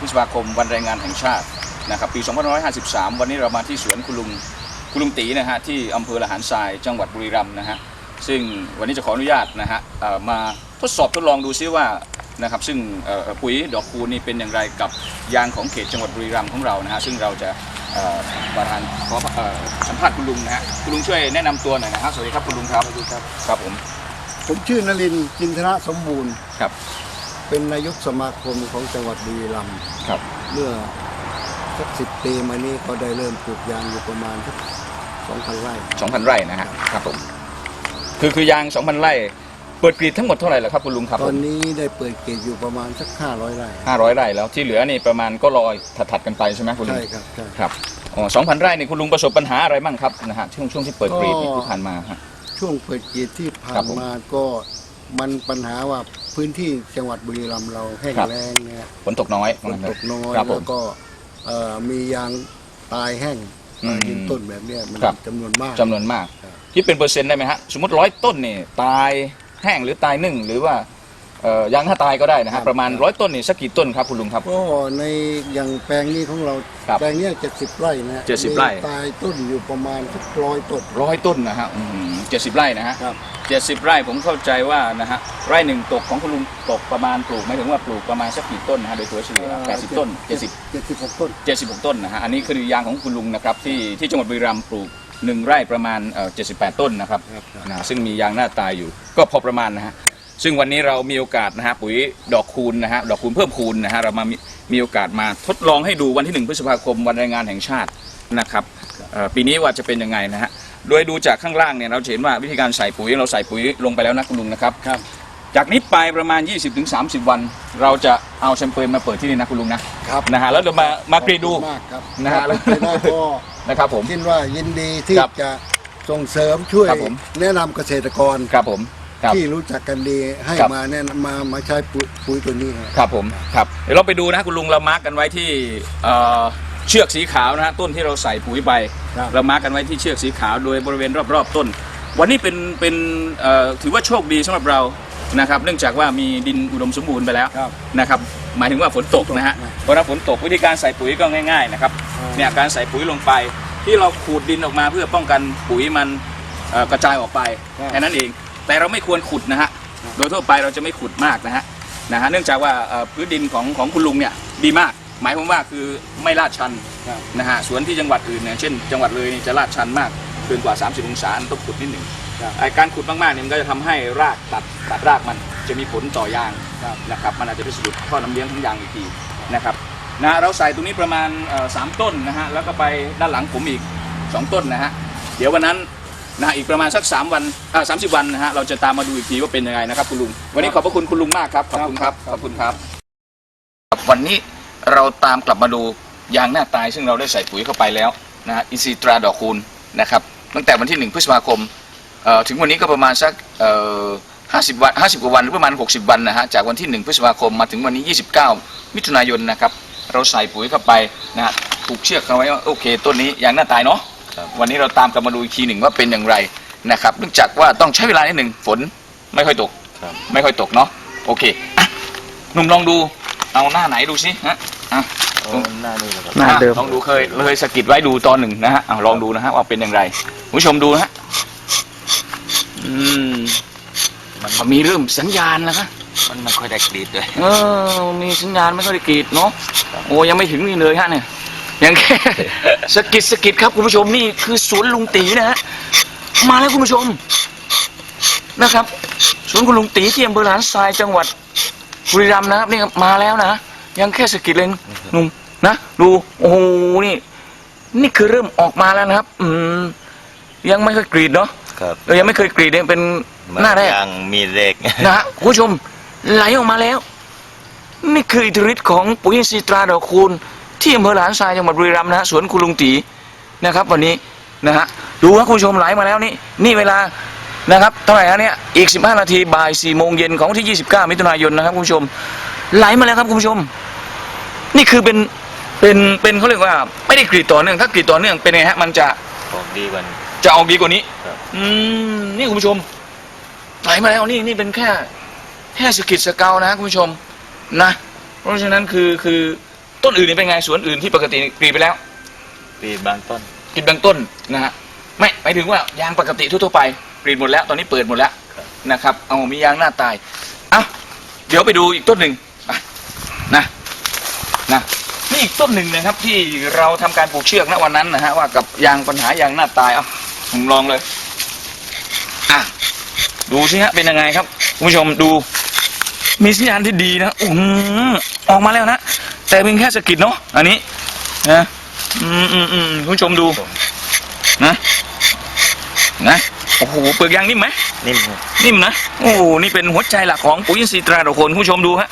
พฤษภาคมวันแรงงานแห่งชาตินะครับปี 2553 วันนี้เรามาที่สวนคุณลุงคุณลุงตีนะฮะที่อำเภอละหารทรายจังหวัดบุรีรัมย์นะฮะซึ่งวันนี้จะขออนุญาตนะฮะเอ่อมาทดสอบทดลองดูซิว่านะครับซึ่งเอ่อปุ๋ยดอกคูณนี่เป็นอย่างไรกับยางของเขตจังหวัดบุรีรัมย์ของเรานะฮะซึ่งเราจะเอ่อประธานขอเอ่อสัมภาษณ์คุณลุงนะฮะคุณลุงช่วยแนะนำตัวหน่อยนะฮะสวัสดีครับคุณลุงครับสวัสดีครับครับผมผมชื่อนลินทร์จินทนะสมบูรณ์ครับ เป็นนายกสมาคมของจังหวัดบุรีรัมย์ครับ เมื่อสักสิบปีมานี้ก็ได้เริ่มปลูกยางอยู่ประมาณสักสองพันไร่ 2,000 ไร่นะฮะครับผมคือคือยาง 2,000 ไร่ เปิดกรีดทั้งหมดเท่าไหร่ล่ะครับคุณลุงครับตอนนี้ได้เปิดเกตอยู่ประมาณสักห้าร้อยไร่500 ไร่แล้วที่เหลือนี่ประมาณก็ลอยถัดๆกันไปใช่ไหมคุณลุง ใช่ครับใช่ ครับอ๋อ2,000 ไร่นี่คุณลุงประสบปัญหาอะไรบ้างครับนะฮะช่วงช่วงที่เปิดกรีดนี่ที่ผ่านมาฮะ ช่วงเปิดเกตที่ผ่าครันบผม มาก็มันปัญหาว่า พื้นที่จังหวัดบุรีรัมย์เราแห้งครับ แล้งนะฮะฝนตกน้อยฝนตกน้อยครับผแล้ม วก็เอ่อมียางตายแห้งอืมตายยืนต้นแบบเนี้ยมันครับ จำนวนมาก จำนวนมากครับ คิดเป็นเปอร์เซ็นต์ได้ไหมฮะ สมมติร้อยต้นนี่ตายแห้งหรือตายนึ่ง หรือว่า เอ่อยางถ้าตายก็ได้นะฮะประมาณร้อยต้นนี่สักกี่ต้นครับคุณลุงครับ ก็ในอย่างแปลงนี้ของเราครับแปลงเนี้เจ็ดสิบไร่นะฮะ70ไร่ มีตายต้นอยู่ประมาณสักร้อยต้น ร้อยต้นนะฮะเจ็ดสิบไร่นะฮะครับ เจ็ดสิบไร่ผมเข้าใจว่านะฮะไร่หนึ่งตกของคุณลุงตกประมาณปลูกหมายถึงว่าปลูกประมาณสักกี่ต้นนะฮะโดยตัวเฉลี่ยแปดสิบต้นเจ็ดสิบ เจ็ดสิบหกต้นเจ็ดสิบหกต้นนะฮะ อันนี้คือยางของคุณลุงนะครับที่ที่จังหวัดบุรีรัมย์ปลูกหนึ่งไร่ประมาณเจ็ดสิบแปดต้นนะครับครับ นะซึ่งมียางหน้าตายอยู่ ก็พอประมาณนะฮะ ซึ่งวันนี้เรามีโอกาสนะฮะปุ๋ยดอกคูณนะฮะดอกคูณเพิ่มคูณนะฮะเรามามีมีโอกาสมาทดลองให้ดูวันที่หนึ่งพฤษภาคมวันแรงงานแห่งชาตินะครับเอ่อปีนี้ว่าจะเป็นยังไงนะฮะโดยดูจากข้างล่างเนี่ยเราจะเห็นว่าวิธีการใส่ปุ๋ยเราใส่ปุ๋ยลงไปแล้วนะคุณลุงนะครับครับ จากนี้ไปประมาณ 20-30 วัน เราจะเอาแชมเปญมาเปิดที่นี่นะคุณลุงนะครับนะฮะแล้วเรามามากรีดดูขอบคุณมากครับนะฮะแล้วไปได้ก็นะครับผมคิดว่ายินดีที่ครับจะส่งเสริมช่วยครับผมแนะนำเกษตรกรครับผม ครับที่รู้จักกันดีให้ครับ มาแนะนำมามาใช้ปุ๋ยปุ๋ยตัวนี้ครับ ครับผมครับเดี๋ยวเราไปดูนะคุณลุงเรามาร์กกันไว้ที่เอ่อเชือกสีขาวนะฮะต้นที่เราใส่ปุ๋ยไปครับ เรามาร์กกันไว้ที่เชือกสีขาวโดยบริเวณรอบๆต้น วันนี้เป็นเป็นเอ่อถือว่าโชคดีสำหรับเรานะครับ เนื่องจากว่ามีดินอุดมสมบูรณ์ไปแล้วครับ นะครับหมายถึงว่าฝนตกนะฮะฝนตกนะเพราะถ้าฝนตกวิธีการใส่ปุ๋ยก็ง่าย ๆนะครับอ่า เนี่ยการใส่ปุ๋ยลงไปที่เราขูดดินออกมาเพื่อป้องกันปุ๋ยมันเอ่อกระจายออกไปแค่นั้นเอง แต่เราไม่ควรขุดนะฮะโดยทั่วไปเราจะไม่ขุดมากนะฮะนะฮะเนื่องจากว่าเอ่อพื้นดินของของคุณลุงเนี่ยดีมาก หมายความว่าคือไม่ลาดชันครับนะฮะสวนที่จังหวัดอื่นเนี่ยเช่น จังหวัดเลยนี่จะลาดชันมากเกินกว่า 30 องศาต้องขุดนิดหนึ่งครับ ไอ้การขุดมากๆเนี่ยมันก็จะทำให้รากตัดตัดรากมันจะมีผลต่อยาง ครับ นะครับมันอาจจะไปสะดุดท่อน้ำเลี้ยงของยางอีกทีนะครับนะเราใส่ตรงนี้ประมาณเอ่อสามต้นนะฮะแล้วก็ไปด้านหลังผมอีก 2 ต้นนะฮะเดี๋ยววันนั้น นะฮะอีกประมาณสัก3วันอ่าสามสิบวันนะฮะเราจะตามมาดูอีกทีว่าเป็นยังไงนะครับคุณลุงวันนี้ขอบพระคุณคุณลุงมากครับขอบคุณครับขอบคุณครับ วันนี้เราตามกลับมาดูยางหน้าตาย ซึ่งเราได้ใส่ปุ๋ยเข้าไปแล้วนะฮะอินทรีตราดอกคูณนะครับตั้งแต่วันที่ 1 พฤษภาคมเอ่อถึงวันนี้ก็ประมาณสักเอ่อ50 วัน50กว่าวันหรือประมาณ 60 วันนะฮะจากวันที่ 1 พฤษภาคมมาถึงวันนี้ 29 มิถุนายนนะครับเราใส่ปุ๋ยเข้าไปนะฮะผูกเชือกเอาไว้ว่าโอเคต้นนี้ยางหน้าตายเนาะ วันนี้เราตามกลับมาดูอีกทีหนึ่งว่าเป็นอย่างไรนะครับเนื่องจากว่าต้องใช้เวลานิดหนึ่งฝนไม่ค่อยตก ครับไม่ค่อยตกเนาะโอเคอะหนุ่มลองดูเอาหน้าไหนดูสิฮะอะ โอ้หน้านี่แหละครับ หน้าเดิม ลองดูเคยเคยสะกิดไว้ดูตอนหนึ่งนะฮะเอาลองดูนะฮะว่าเป็นอย่างไรคุณผู้ชมดูนะฮะอืมมันมีเริ่มสัญญาณแล้วครับมันไม่ค่อยได้กรีดเลย เออมีสัญญาณไม่ค่อยได้กรีดเนาะโอ้ยังไม่ถึงนี่เลยฮะเนี่ย ยังแค่สะกิดสะกิดครับคุณผู้ชมนี่คือสวนลุงตีนะฮะมาแล้วคุณผู้ชมนะครับสวนคุณลุงตีที่อำเภอหลานทรายจังหวัดบุรีรัมย์นะครับนี่ครับมาแล้วนะยังแค่สะกิดเลยหนุ่มนะดูโอ้โหนี่ นี่คือเริ่มออกมาแล้วนะครับ อืมยังไม่เคยกรีดเนาะครับเออยังไม่เคยกรีดเนี่ยเป็นหน้าแรกยังมีเด็กนะฮะคุณผู้ชมไหลออกมาแล้ว นี่คืออิทธิฤทธิ์ของปุ๋ยอินทรีย์ตราดอกคูณ ที่อำเภอหลานทรายจังหวัดบุรีรัมย์นะฮะสวนคุณลุงตีนะครับ วันนี้นะฮะดูครับคุณผู้ชมไหลมาแล้วนี่นี่เวลานะครับเท่าไหร่ฮะเนี่ยอีก 15 นาทีบ่าย4โมงเย็นของวันที่ 29 มิถุนายนนะครับคุณผู้ชมไหลมาแล้วครับคุณผู้ชม นี่คือเป็นเป็นเป็นเขาเรียกว่า ไม่ได้กรีดต่อเนื่องถ้ากรีดต่อเนื่องเป็นไงฮะมันจะออกดีกว่านี้ จะออกดีกว่านี้ครับ อืมนี่คุณผู้ชมไหลมาแล้วนี่นี่เป็นแค่แค่สะกิดสะเกานะคุณผู้ชมนะ เพราะฉะนั้นคือคือ ต้นอื่นนี่เป็นไงสวนอื่นที่ปกติกรีดไปแล้วกรีดบางต้นกรีดบางต้นนะฮะไม่หมายถึงว่ายางปกติทั่วๆไปกรีดหมดแล้ว ตอนนี้เปิดหมดแล้วครับนะครับเอามียางหน้าตายอะเดี๋ยวไปดูอีกต้นหนึ่งไปนะนะนี่อีกต้นหนึ่งนะครับ ที่เราทำการปลูกเชือกณวันนั้นนะฮะว่ากับยางปัญหายางหน้าตายเอาผมลองเลยอะดูสิฮะเป็นยังไงครับคุณผู้ชมดู มีสัญญาณที่ดีนะอือหือออกมาแล้วนะ แต่เป็นแค่สะกิดเนาะอันนี้นะอืมอืมอืมคุณผู้ชมดูนะนะโอ้โหเปลือกยางนิ่มไหมนิ่มครับนิ่มนะโอ้โหนี่เป็นหัวใจหลักของปุ๋ยอินทรีย์ตราดอกโคนคุณผู้ชมดูฮะ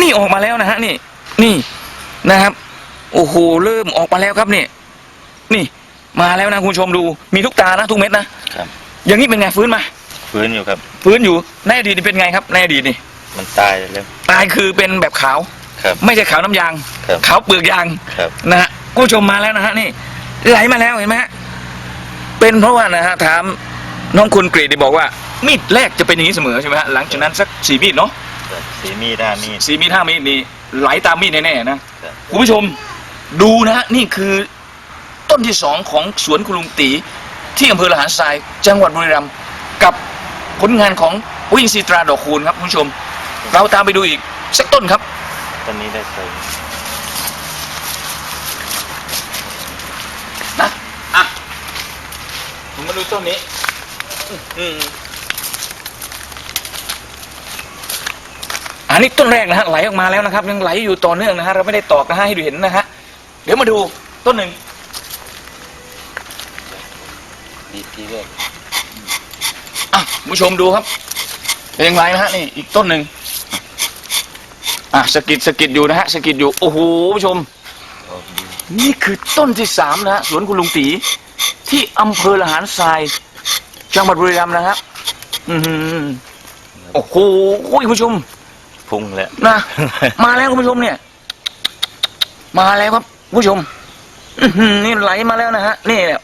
นี่ออกมาแล้วนะฮะนี่ นี่นะครับ โอ้โหเริ่มออกมาแล้วครับนี่ นี่มาแล้วนะคุณผู้ชมดูมีทุกตานะทุกเม็ดนะครับ อย่างนี้เป็นไงฟื้นมาพื้นอยู่ครับ ฟื้นอยู่ในอดีตนี่เป็นไงครับในอดีตนี่มันตายแล้วตายคือเป็นแบบขาว ครับไม่ใช่ขาวน้ำยางครับขาวเปลือกยางครับ นะฮะคุณผู้ชมมาแล้วนะฮะนี่ ไหลมาแล้วเห็นไหมฮะเป็นเพราะว่านะฮะถามน้องคุณกรีดได้บอกว่า มีดแรกจะเป็นอย่างนี้เสมอใช่ไหมฮะหลังจากนั้นสักสี่มีดเนาะครับสีมีดห้ามีด สี่มีดห้ามีดนี่ไหลตามมีดแน่ๆนะ ครับ คุณผู้ชมดูนะฮะนี่คือต้นที่สองของสวนคุณลุงตี ที่อำเภอละหารทรายจังหวัดบุรีรัมย์กับผลงานของวิงซีตราดอกคูณครับคุณผู้ชม เราตามไปดูอีกสักต้นครับ ตอนนี้ได้ใส่นะอะผมมาดูต้นนี้ อืมอันนี้ต้นแรกนะฮะไหลออกมาแล้วนะครับ ยังไหลอยู่ต่อเนื่องนะฮะเราไม่ได้ตอกนะฮะให้ดูเห็นนะฮะเดี๋ยวมาดูต้นหนึ่งดีที่แรกอะคุณผู้ชมดูครับเป็นยังไงนะฮะนี่อีกต้นหนึ่ง อะสะกิดสะกิดอยู่นะฮะสะกิดอยู่โอ้โหคุณผู้ชมออกดีนี่คือต้นที่สามนะฮะสวนคุณลุงตีที่อำเภอละหารทรายจังหวัดบุรีรัมย์นะครับอือหือโอ้โหคุณผู้ชม พุ่งแล้ว นะ มาแล้วคุณผู้ชมเนี่ย มาแล้วครับคุณผู้ชมอื้อหือนี่ไหลมาแล้วนะฮะนี่เนี่ย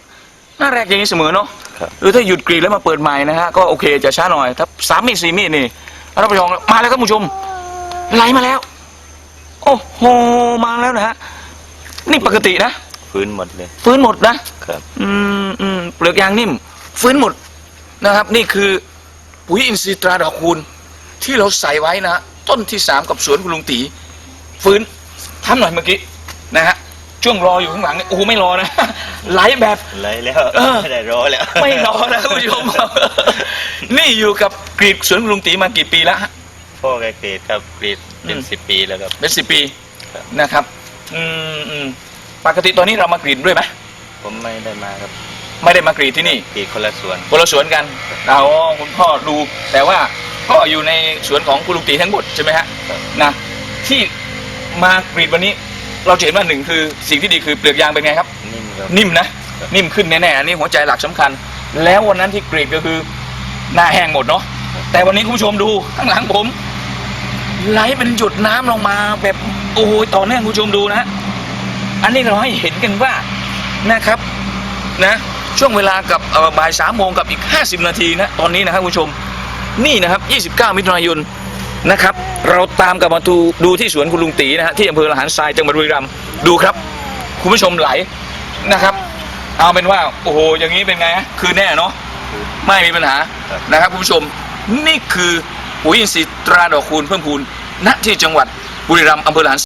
หน้าแรกอย่างนี้เสมอเนาะครับ หรือถ้าหยุดกรีดแล้วมาเปิดใหม่นะฮะก็โอเคจะช้าหน่อยถ้าสามมีดสี่มีดนี่ท่านผู้ชมมาแล้วครับคุณผู้ชม ไหลมาแล้ว โอ้โหมาแล้วนะฮะนี่ปกตินะพื้นหมดเลยฟื้นหมดนะครับ อืมอืมเปลือกยางนิ่ม ฟื้นหมดนะครับ นี่คือปุ๋ยอินทรีย์ตราดอกคูณ ที่เราใส่ไว้นะฮะต้นที่สามกับสวนคุณลุงตี ฟื้นทำหน่อยเมื่อกี้นะฮะช่วงรออยู่ข้างหลังเนี่ยโอ้โหไม่รอนะ ไหลแบบ ไหลแล้วเออ ไม่ได้รอแล้ว ไม่รอนะคุณผู้ชม นี่อยู่กับกรีดสวนคุณลุงตีมากี่ปีแล้วฮะ พ่อแกกรีดครับกรีดเป็อืนมสิบปีแล้วครับ เป็นสิบปีครับ นะครับ อืมอืมปกติตอนนี้เรามากรีดด้วยไหมผมไม่ได้มาครับไม่ได้มากรีดที่นี่กรีดคนละสวน คนละสวนกันเราคุณพ่อดู แต่ว่าพ่ออยู่ในสวนของคุณลุงตีทั้งหมดใช่ไหมฮะครับ นะที่มากรีดวันนี้ เราจะเห็นว่าหนึ่งคือสิ่งที่ดีคือเปลือกยางเป็นไงครับ นิ่มครับ นิ่มนะนิ่มขึ้นแน่ๆอันนี้หัวใจหลักสำคัญ แล้ววันนั้นที่กรีดก็คือหน้าแห้งหมดเนาะแต่วันนี้คุณผู้ชมดูข้างหลังผม ไหลเป็นหยดน้ำลงมาแบบโอ้โหต่อเนื่องคุณผู้ชมดูนะอันนี้เราให้เห็นกันว่านะครับนะช่วงเวลากับบ่ายสามโมงกับอีก 50 นาทีนะตอนนี้นะครับคุณผู้ชมนี่นะครับ 29 มิถุนายนนะครับ เราตามกับมาดูดูที่สวนคุณลุงตีนะฮะที่อำเภอละหารทรายจังหวัดบุรีรัมย์ดูครับ คุณผู้ชมไหลนะครับ เอาเป็นว่าโอ้โหอย่างนี้เป็นไงฮะคือแน่เนาะไม่มีปัญหานะครับคุณผู้ชมนี่คือ ปุ๋ยอินทรีย์ตราดอกคูณเพิ่มพูนณที่จังหวัดบุรีรัมย์อำเภอหลาน